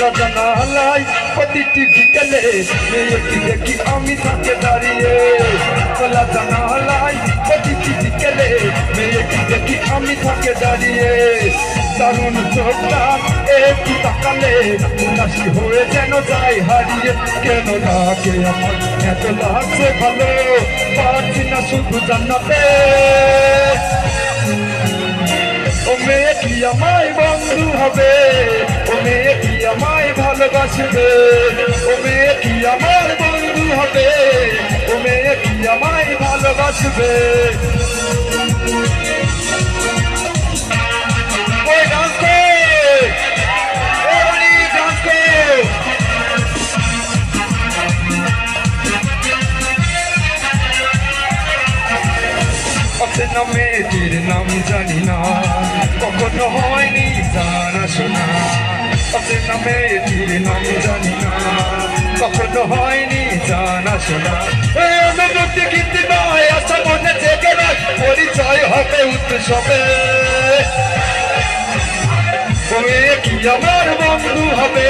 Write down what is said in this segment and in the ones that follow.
খোলা জানালাই প্রতিটি বিকেলে মেয়েটি দেখি আমি থাকে দাঁড়িয়ে। খোলা জানালাই প্রতিটি বিকেলে মেয়েটি দেখি আমি থাকে দাঁড়িয়ে। দারুণ চোখটা একটু তাকালে উদাসী হয়ে যেন যাই হারিয়ে কেন লাগে আমার? এত লাগছে ভালো, পারছি না শুধু জান্নাতে ও মেয়ে কি আমায় বন্ধু হবে? ভালোবাসবে ও মেয়ে কি আমার বন্ধু হবে ও মেয়ে কি আমায় ভালোবাসবে? ডান্স মেয়েটির নাম জানি না। কখনো হয়নি জানা শোনা মেয়েটির নাম জানি না। জানা শোনা। অনুভূতি কিন্তু নয় আশা মনে না, পরিচয় হবে উৎসবে। ও মেয়ে কি আমার বন্ধু হবে?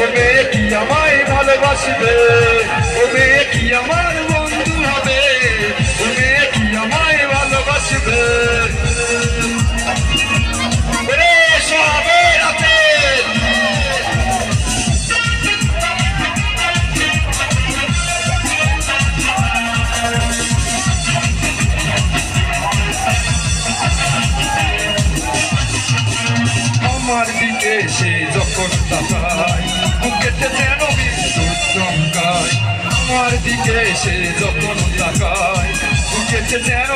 ও মেয়ে কি আমায় ভালোবাসবে? ও মেয়ে কি আমার আমার দিকে সে যখন তাকায় বুকেতে যেন বিদ্যুৎ চমকায় আমার দিকে সে যখন তাকায় বুকেতে যেন